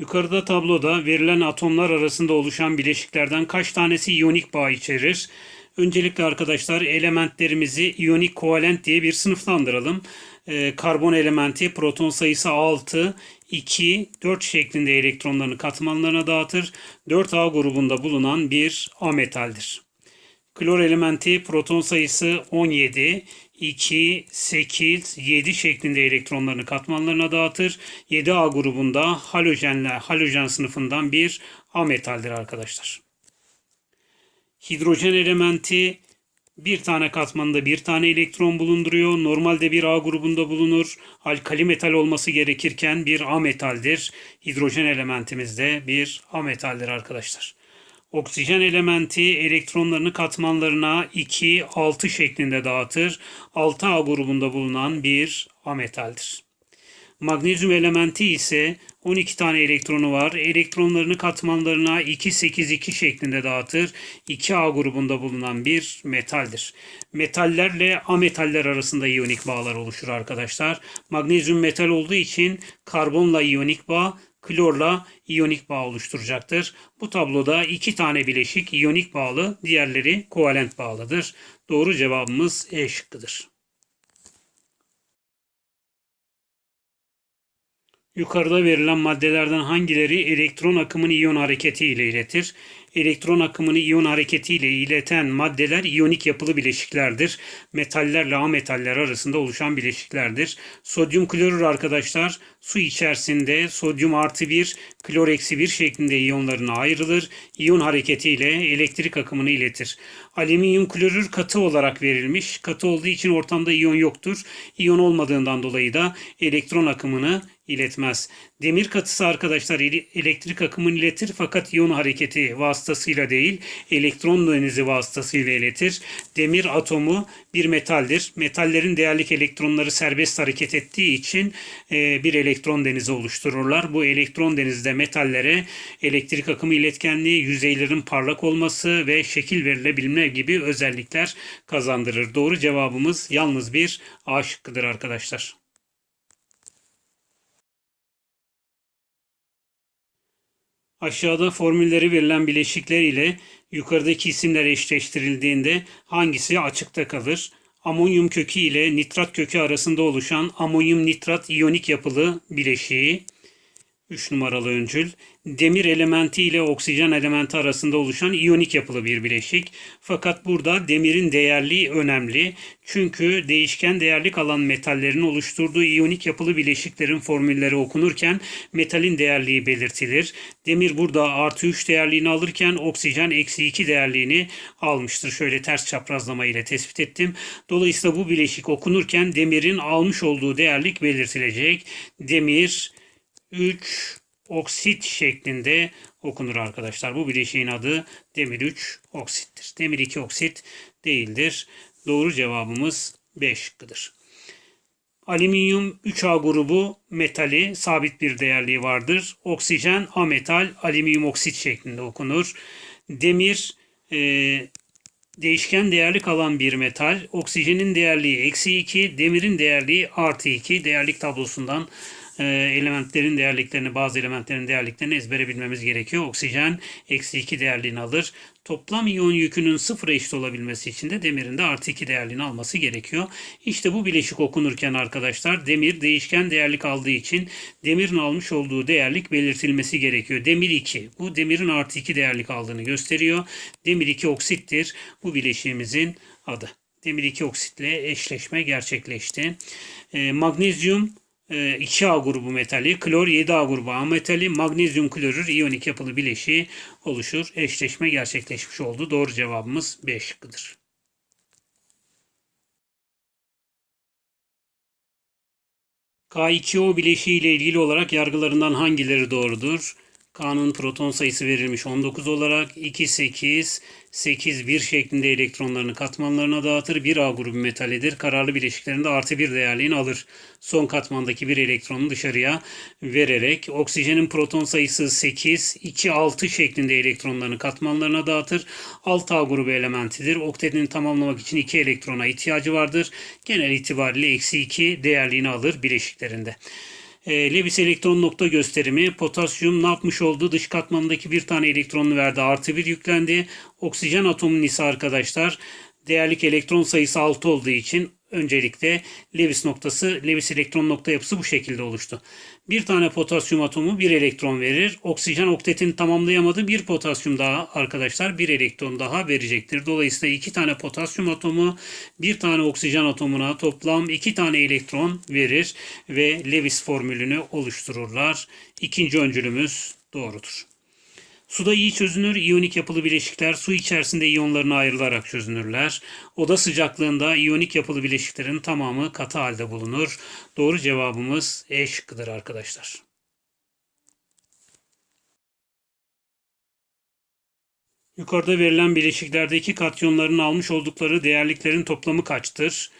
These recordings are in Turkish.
Yukarıda tabloda verilen atomlar arasında oluşan bileşiklerden kaç tanesi iyonik bağ içerir? Öncelikle arkadaşlar elementlerimizi iyonik kovalent diye bir sınıflandıralım. Ee, karbon elementi proton sayısı 6, 2, 4 şeklinde elektronlarını katmanlarına dağıtır. 4A grubunda bulunan bir ametaldir. Klor elementi proton sayısı 17, 2, 8, 7 şeklinde elektronlarını katmanlarına dağıtır. 7A grubunda halojenle halojen sınıfından bir ametaldir arkadaşlar. Hidrojen elementi bir tane katmanda bir tane elektron bulunduruyor. Normalde bir A grubunda bulunur. Alkali metal olması gerekirken bir A metaldir. Hidrojen elementimiz de bir A metaldir arkadaşlar. Oksijen elementi elektronlarını katmanlarına 2, 6 şeklinde dağıtır. 6A grubunda bulunan bir A metaldir. Magnezyum elementi ise 12 tane elektronu var. Elektronlarını katmanlarına 2, 8, 2 şeklinde dağıtır. 2A grubunda bulunan bir metaldir. Metallerle ametaller arasında iyonik bağlar oluşur arkadaşlar. Magnezyum metal olduğu için karbonla iyonik bağ, klorla iyonik bağ oluşturacaktır. Bu tabloda iki tane bileşik iyonik bağlı, diğerleri kovalent bağlıdır. Doğru cevabımız E şıkkıdır. Yukarıda verilen maddelerden hangileri elektron akımını iyon hareketi ile iletir? Elektron akımını iyon hareketi ile ileten maddeler iyonik yapılı bileşiklerdir. Metallerle ametaller arasında oluşan bileşiklerdir. Sodyum klorür arkadaşlar su içerisinde sodyum artı 1, klor eksi 1 şeklinde iyonlarına ayrılır. İyon hareketi ile elektrik akımını iletir. Alüminyum klorür katı olarak verilmiş. Katı olduğu için ortamda iyon yoktur. İyon olmadığından dolayı da elektron akımını iletmez. Demir katısı arkadaşlar ele- elektrik akımını iletir fakat iyon hareketi vasıtasıyla değil elektron denizi vasıtasıyla iletir. Demir atomu bir metaldir. Metallerin değerlik elektronları serbest hareket ettiği için e, bir elektron denizi oluştururlar. Bu elektron denizde metallere elektrik akımı iletkenliği, yüzeylerin parlak olması ve şekil verilebilme gibi özellikler kazandırır. Doğru cevabımız yalnız bir A şıkkıdır arkadaşlar. Aşağıda formülleri verilen bileşikler ile yukarıdaki isimler eşleştirildiğinde hangisi açıkta kalır? Amonyum kökü ile nitrat kökü arasında oluşan amonyum nitrat iyonik yapılı bileşiği. 3 numaralı öncül. Demir elementi ile oksijen elementi arasında oluşan iyonik yapılı bir bileşik. Fakat burada demirin değerliği önemli. Çünkü değişken değerlik alan metallerin oluşturduğu iyonik yapılı bileşiklerin formülleri okunurken metalin değerliği belirtilir. Demir burada artı 3 değerliğini alırken oksijen eksi 2 değerliğini almıştır. Şöyle ters çaprazlama ile tespit ettim. Dolayısıyla bu bileşik okunurken demirin almış olduğu değerlik belirtilecek. Demir 3 oksit şeklinde okunur arkadaşlar. Bu bileşiğin adı demir 3 oksittir. Demir 2 oksit değildir. Doğru cevabımız B şıkkıdır. Alüminyum 3A grubu metali sabit bir değerliği vardır. Oksijen ametal alüminyum oksit şeklinde okunur. Demir e, değişken değerlik alan bir metal. Oksijenin değerliği eksi 2, demirin değerliği artı 2. Değerlik tablosundan e, elementlerin değerliklerini, bazı elementlerin değerliklerini ezbere bilmemiz gerekiyor. Oksijen eksi 2 değerliğini alır. Toplam iyon yükünün sıfıra eşit olabilmesi için de demirin de artı 2 değerliğini alması gerekiyor. İşte bu bileşik okunurken arkadaşlar demir değişken değerlik aldığı için demirin almış olduğu değerlik belirtilmesi gerekiyor. Demir 2. Bu demirin artı 2 değerlik aldığını gösteriyor. Demir 2 oksittir. Bu bileşiğimizin adı. Demir 2 oksitle eşleşme gerçekleşti. E, magnezyum 2A grubu metali, klor 7A grubu A metali, magnezyum klorür iyonik yapılı bileşiği oluşur. Eşleşme gerçekleşmiş oldu. Doğru cevabımız B şıkkıdır. K2O bileşiği ile ilgili olarak yargılarından hangileri doğrudur? K'nın proton sayısı verilmiş 19 olarak 2, 8, 8, 1 şeklinde elektronlarını katmanlarına dağıtır. 1 A grubu metalidir. Kararlı bileşiklerinde artı 1 değerliğini alır. Son katmandaki bir elektronu dışarıya vererek oksijenin proton sayısı 8, 2, 6 şeklinde elektronlarını katmanlarına dağıtır. 6 A grubu elementidir. Oktetini tamamlamak için 2 elektrona ihtiyacı vardır. Genel itibariyle eksi 2 değerliğini alır bileşiklerinde. E, Lewis elektron nokta gösterimi. Potasyum ne yapmış oldu? Dış katmanındaki bir tane elektronunu verdi. Artı bir yüklendi. Oksijen atomunun ise arkadaşlar değerlik elektron sayısı 6 olduğu için öncelikle Lewis noktası, Lewis elektron nokta yapısı bu şekilde oluştu. Bir tane potasyum atomu bir elektron verir. Oksijen oktetini tamamlayamadı. Bir potasyum daha arkadaşlar bir elektron daha verecektir. Dolayısıyla iki tane potasyum atomu bir tane oksijen atomuna toplam iki tane elektron verir ve Lewis formülünü oluştururlar. İkinci öncülümüz doğrudur. Suda iyi çözünür, iyonik yapılı bileşikler su içerisinde iyonlarına ayrılarak çözünürler. Oda sıcaklığında iyonik yapılı bileşiklerin tamamı katı halde bulunur. Doğru cevabımız E şıkkıdır arkadaşlar. Yukarıda verilen bileşiklerdeki katyonların almış oldukları değerliklerin toplamı kaçtır?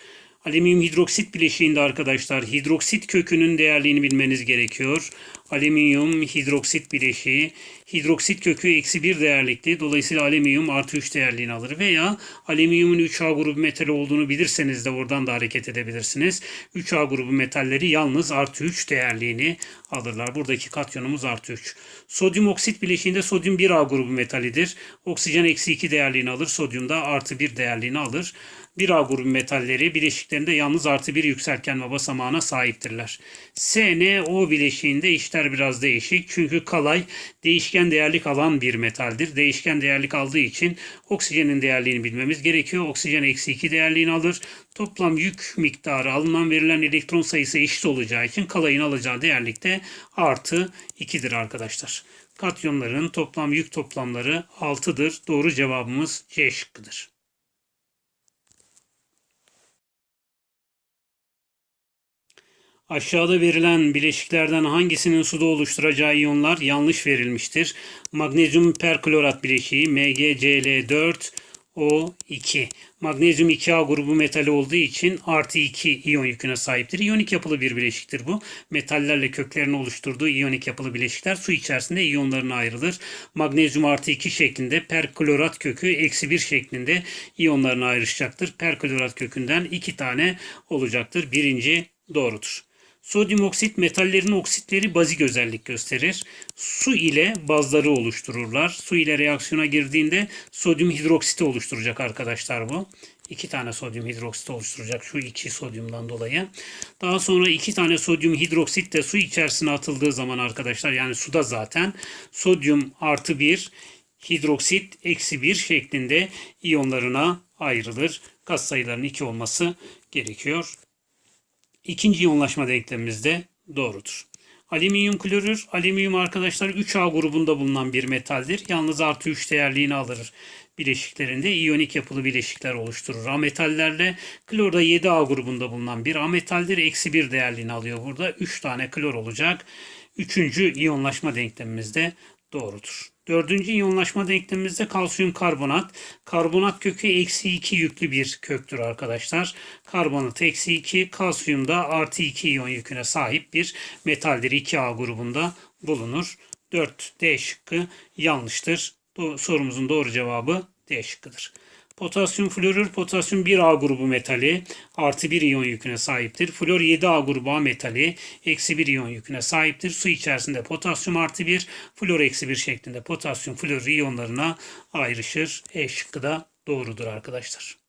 Alüminyum hidroksit bileşiğinde arkadaşlar hidroksit kökünün değerliğini bilmeniz gerekiyor. Alüminyum hidroksit bileşiği hidroksit kökü eksi 1 değerlikti. Dolayısıyla alüminyum artı 3 değerliğini alır. Veya alüminyumun 3A grubu metali olduğunu bilirseniz de oradan da hareket edebilirsiniz. 3A grubu metalleri yalnız artı 3 değerliğini alırlar. Buradaki katyonumuz artı 3. Sodyum oksit bileşiğinde sodyum 1A grubu metalidir. Oksijen eksi 2 değerliğini alır. Sodyum da artı 1 değerliğini alır. 1A grubu metalleri bileşiklerinde yalnız artı bir yükseltgenme basamağına sahiptirler. SNO bileşiğinde işler biraz değişik. Çünkü kalay değişken değerlik alan bir metaldir. Değişken değerlik aldığı için oksijenin değerliğini bilmemiz gerekiyor. Oksijen eksi 2 değerliğini alır. Toplam yük miktarı alınan verilen elektron sayısı eşit olacağı için kalayın alacağı değerlik de artı 2'dir arkadaşlar. Katyonların toplam yük toplamları 6'dır. Doğru cevabımız C şıkkıdır. Aşağıda verilen bileşiklerden hangisinin suda oluşturacağı iyonlar yanlış verilmiştir. Magnezyum perklorat bileşiği MgCl4 O2. Magnezyum 2A grubu metali olduğu için artı 2 iyon yüküne sahiptir. İyonik yapılı bir bileşiktir bu. Metallerle köklerini oluşturduğu iyonik yapılı bileşikler su içerisinde iyonlarına ayrılır. Magnezyum artı 2 şeklinde perklorat kökü eksi 1 şeklinde iyonlarına ayrışacaktır. Perklorat kökünden 2 tane olacaktır. Birinci doğrudur. Sodyum oksit metallerin oksitleri bazik özellik gösterir. Su ile bazları oluştururlar. Su ile reaksiyona girdiğinde sodyum hidroksiti oluşturacak arkadaşlar bu. İki tane sodyum hidroksit oluşturacak şu iki sodyumdan dolayı. Daha sonra iki tane sodyum hidroksit de su içerisine atıldığı zaman arkadaşlar yani suda zaten sodyum artı bir hidroksit eksi bir şeklinde iyonlarına ayrılır. Gaz sayılarının iki olması gerekiyor. İkinci iyonlaşma denklemimiz de doğrudur. Alüminyum klorür, alüminyum arkadaşlar 3A grubunda bulunan bir metaldir. Yalnız artı 3 değerliğini alır bileşiklerinde iyonik yapılı bileşikler oluşturur. Ametallerle klor da 7A grubunda bulunan bir ametaldir. Eksi 1 değerliğini alıyor burada. 3 tane klor olacak. Üçüncü iyonlaşma denklemimiz de doğrudur. Dördüncü iyonlaşma denklemimizde kalsiyum karbonat. Karbonat kökü eksi 2 yüklü bir köktür arkadaşlar. Karbonat eksi 2, kalsiyum da artı 2 iyon yüküne sahip bir metaldir. 2A grubunda bulunur. 4 D şıkkı yanlıştır. Sorumuzun doğru cevabı D şıkkıdır. Potasyum florür potasyum 1A grubu metali artı 1 iyon yüküne sahiptir. Flor 7A grubu A metali eksi 1 iyon yüküne sahiptir. Su içerisinde potasyum artı 1, flor eksi 1 şeklinde potasyum flor iyonlarına ayrışır. E şıkkı da doğrudur arkadaşlar.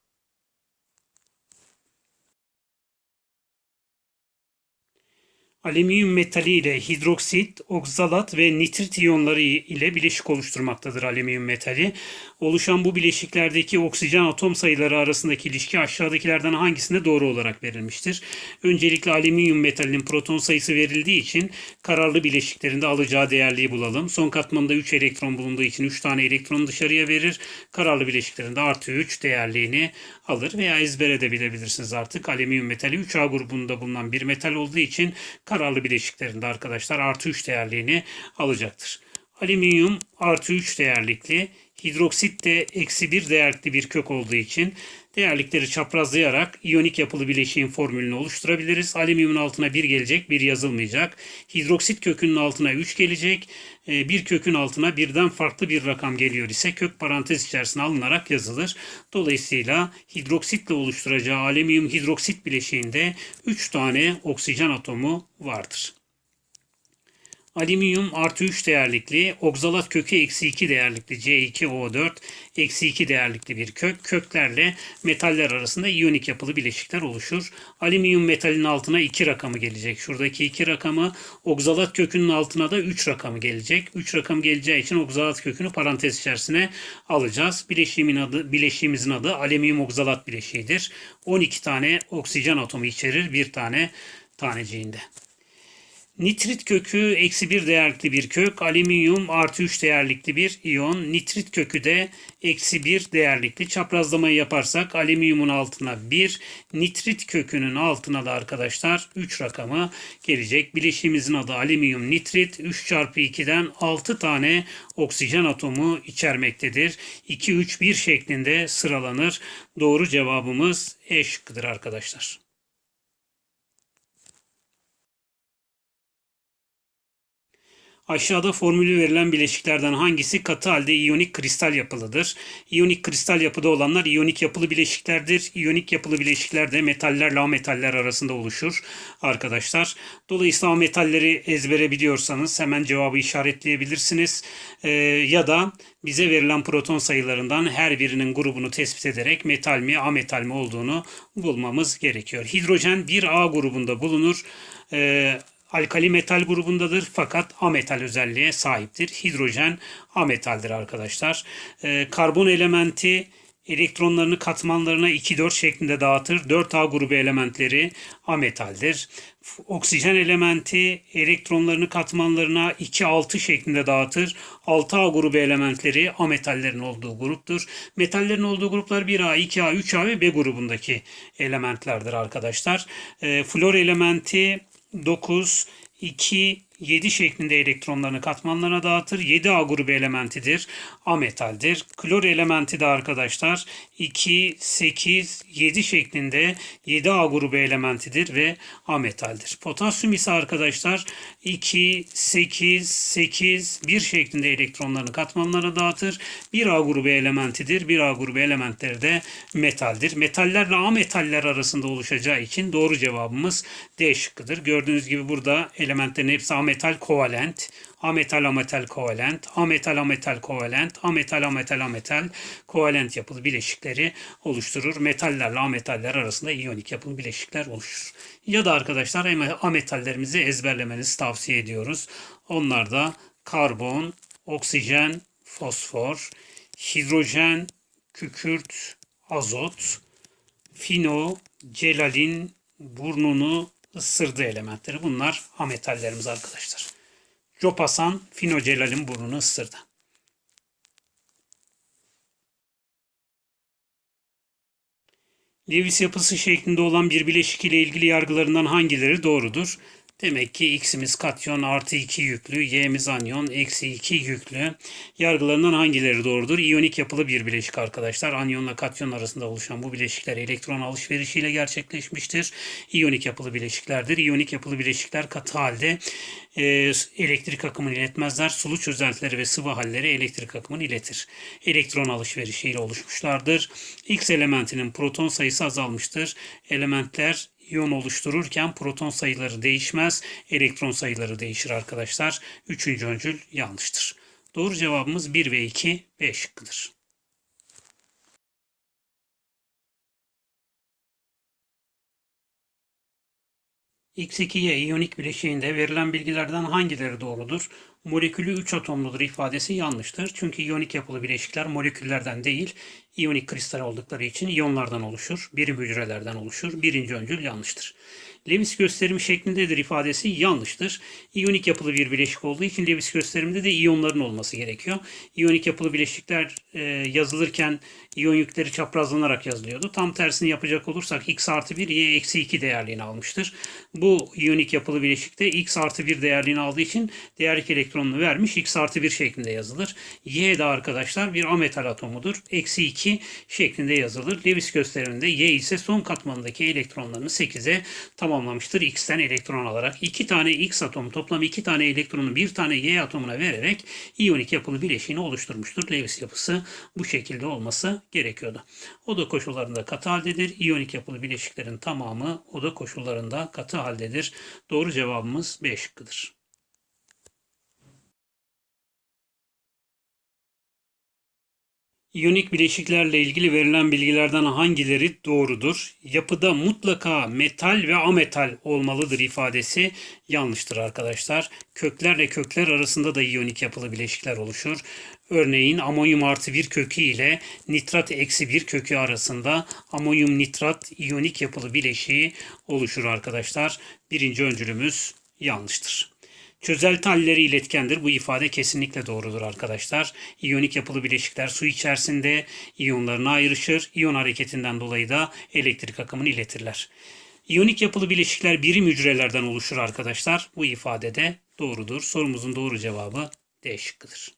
Alüminyum metali ile hidroksit, oksalat ve nitrit iyonları ile bileşik oluşturmaktadır alüminyum metali. Oluşan bu bileşiklerdeki oksijen atom sayıları arasındaki ilişki aşağıdakilerden hangisinde doğru olarak verilmiştir? Öncelikle alüminyum metalinin proton sayısı verildiği için kararlı bileşiklerinde alacağı değerliği bulalım. Son katmanında 3 elektron bulunduğu için 3 tane elektron dışarıya verir. Kararlı bileşiklerinde artı 3 değerliğini alır veya ezber edebilirsiniz artık. Alüminyum metali 3A grubunda bulunan bir metal olduğu için kararlı bileşiklerinde arkadaşlar artı 3 değerliğini alacaktır. Alüminyum artı 3 değerlikli, hidroksit de eksi 1 değerlikli bir kök olduğu için değerlikleri çaprazlayarak iyonik yapılı bileşiğin formülünü oluşturabiliriz. Alüminyumun altına 1 gelecek, 1 yazılmayacak. Hidroksit kökünün altına 3 gelecek. Ee, bir kökün altına birden farklı bir rakam geliyor ise kök parantez içerisine alınarak yazılır. Dolayısıyla hidroksitle oluşturacağı alüminyum hidroksit bileşiğinde 3 tane oksijen atomu vardır. Alüminyum artı 3 değerlikli, oksalat kökü eksi 2 değerlikli C2O4 eksi 2 değerlikli bir kök. Köklerle metaller arasında iyonik yapılı bileşikler oluşur. Alüminyum metalin altına 2 rakamı gelecek. Şuradaki 2 rakamı oksalat kökünün altına da 3 rakamı gelecek. 3 rakam geleceği için oksalat kökünü parantez içerisine alacağız. Bileşiğimin adı, bileşiğimizin adı alüminyum oksalat bileşiğidir. 12 tane oksijen atomu içerir bir tane taneciğinde. Nitrit kökü eksi 1 değerlikli bir kök, alüminyum artı 3 değerlikli bir iyon, nitrit kökü de eksi 1 değerlikli. Çaprazlamayı yaparsak alüminyumun altına 1, nitrit kökünün altına da arkadaşlar 3 rakamı gelecek. Bileşiğimizin adı alüminyum nitrit 3 çarpı 2'den 6 tane oksijen atomu içermektedir. 2, 3, 1 şeklinde sıralanır. Doğru cevabımız E şıkkıdır arkadaşlar. Aşağıda formülü verilen bileşiklerden hangisi katı halde iyonik kristal yapılıdır? İyonik kristal yapıda olanlar iyonik yapılı bileşiklerdir. İyonik yapılı bileşikler de metallerle ametaller arasında oluşur arkadaşlar. Dolayısıyla metalleri ezbere biliyorsanız hemen cevabı işaretleyebilirsiniz. Ee, ya da bize verilen proton sayılarından her birinin grubunu tespit ederek metal mi ametal mi olduğunu bulmamız gerekiyor. Hidrojen bir A grubunda bulunur. Ee, alkali metal grubundadır fakat ametal özelliğe sahiptir. Hidrojen ametaldir arkadaşlar. Ee, karbon elementi elektronlarını katmanlarına 2-4 şeklinde dağıtır. 4A grubu elementleri ametaldir. Oksijen elementi elektronlarını katmanlarına 2-6 şeklinde dağıtır. 6A grubu elementleri ametallerin olduğu gruptur. Metallerin olduğu gruplar 1A, 2A, 3A ve B grubundaki elementlerdir arkadaşlar. E, flor elementi 9, 2, 7 şeklinde elektronlarını katmanlarına dağıtır. 7A grubu elementidir. Ametaldir. Klor elementi de arkadaşlar 2, 8, 7 şeklinde 7A grubu elementidir ve ametaldir. Potasyum ise arkadaşlar 2, 8, 8, 1 şeklinde elektronlarını katmanlarına dağıtır. 1A grubu elementidir. 1A grubu elementleri de metaldir. Metallerle ametaller arasında oluşacağı için doğru cevabımız D şıkkıdır. Gördüğünüz gibi burada elementlerin hepsi ametal ametal kovalent, ametal ametal kovalent, ametal ametal kovalent, ametal ametal ametal kovalent yapılı bileşikleri oluşturur. Metallerle ametaller arasında iyonik yapılı bileşikler oluşur. Ya da arkadaşlar ametallerimizi ezberlemenizi tavsiye ediyoruz. Onlar da karbon, oksijen, fosfor, hidrojen, kükürt, azot, fino, celalin, burnunu, ısırdığı elementleri. Bunlar ametallerimiz arkadaşlar. Jopasan finocelalin burnunu ısırdı. Lewis yapısı şeklinde olan bir bileşik ile ilgili yargılarından hangileri doğrudur? Demek ki x'imiz katyon artı 2 yüklü, y'miz anyon eksi 2 yüklü. Yargılarından hangileri doğrudur? İyonik yapılı bir bileşik arkadaşlar. Anyonla katyon arasında oluşan bu bileşikler elektron alışverişiyle gerçekleşmiştir. İyonik yapılı bileşiklerdir. İyonik yapılı bileşikler katı halde e, elektrik akımını iletmezler. Sulu çözeltileri ve sıvı halleri elektrik akımını iletir. Elektron alışverişiyle oluşmuşlardır. X elementinin proton sayısı azalmıştır. Elementler iyon oluştururken proton sayıları değişmez, elektron sayıları değişir arkadaşlar. Üçüncü öncül yanlıştır. Doğru cevabımız 1 ve 2 B şıkkıdır. X2Y iyonik bileşiğinde verilen bilgilerden hangileri doğrudur? Molekülü 3 atomludur ifadesi yanlıştır. Çünkü iyonik yapılı bileşikler moleküllerden değil, iyonik kristal oldukları için iyonlardan oluşur, birim hücrelerden oluşur. Birinci öncül yanlıştır. Lewis gösterimi şeklindedir ifadesi yanlıştır. İyonik yapılı bir bileşik olduğu için Lewis gösteriminde de iyonların olması gerekiyor. İyonik yapılı bileşikler e, yazılırken iyon yükleri çaprazlanarak yazılıyordu. Tam tersini yapacak olursak x artı 1, y eksi 2 değerliğini almıştır. Bu iyonik yapılı bileşikte x artı 1 değerliğini aldığı için değerlik elektronunu vermiş x artı 1 şeklinde yazılır. Y de arkadaşlar bir ametal atomudur. Eksi 2 şeklinde yazılır. Lewis gösteriminde y ise son katmanındaki elektronlarını 8'e tamamlamıştır. X'ten elektron alarak iki tane X atomu toplam iki tane elektronu bir tane Y atomuna vererek iyonik yapılı bileşiğini oluşturmuştur. Lewis yapısı bu şekilde olması gerekiyordu. Oda koşullarında katı haldedir. İyonik yapılı bileşiklerin tamamı oda koşullarında katı haldedir. Doğru cevabımız B şıkkıdır. İyonik bileşiklerle ilgili verilen bilgilerden hangileri doğrudur? Yapıda mutlaka metal ve ametal olmalıdır ifadesi yanlıştır arkadaşlar. Köklerle kökler arasında da iyonik yapılı bileşikler oluşur. Örneğin amonyum artı bir kökü ile nitrat eksi bir kökü arasında amonyum nitrat iyonik yapılı bileşiği oluşur arkadaşlar. Birinci öncülümüz yanlıştır. Çözelti halleri iletkendir. Bu ifade kesinlikle doğrudur arkadaşlar. İyonik yapılı bileşikler su içerisinde iyonlarına ayrışır. İyon hareketinden dolayı da elektrik akımını iletirler. İyonik yapılı bileşikler birim hücrelerden oluşur arkadaşlar. Bu ifade de doğrudur. Sorumuzun doğru cevabı D şıkkıdır.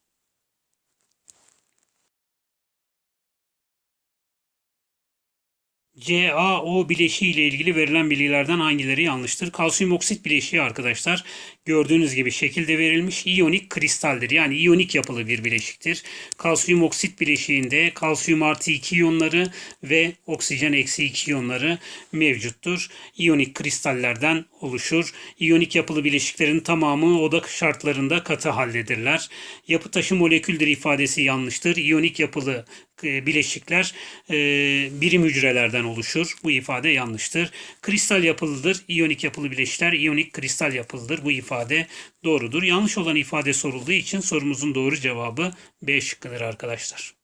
CaO bileşiği ile ilgili verilen bilgilerden hangileri yanlıştır? Kalsiyum oksit bileşiği arkadaşlar gördüğünüz gibi şekilde verilmiş iyonik kristaldir. Yani iyonik yapılı bir bileşiktir. Kalsiyum oksit bileşiğinde kalsiyum artı 2 iyonları ve oksijen eksi 2 iyonları mevcuttur. İyonik kristallerden oluşur. İyonik yapılı bileşiklerin tamamı oda şartlarında katı haldedirler. Yapı taşı moleküldür ifadesi yanlıştır. İyonik yapılı e, bileşikler e, birim hücrelerden oluşur. Bu ifade yanlıştır. Kristal yapılıdır. İyonik yapılı bileşikler iyonik kristal yapılıdır. Bu ifade doğrudur. Yanlış olan ifade sorulduğu için sorumuzun doğru cevabı B şıkkıdır arkadaşlar.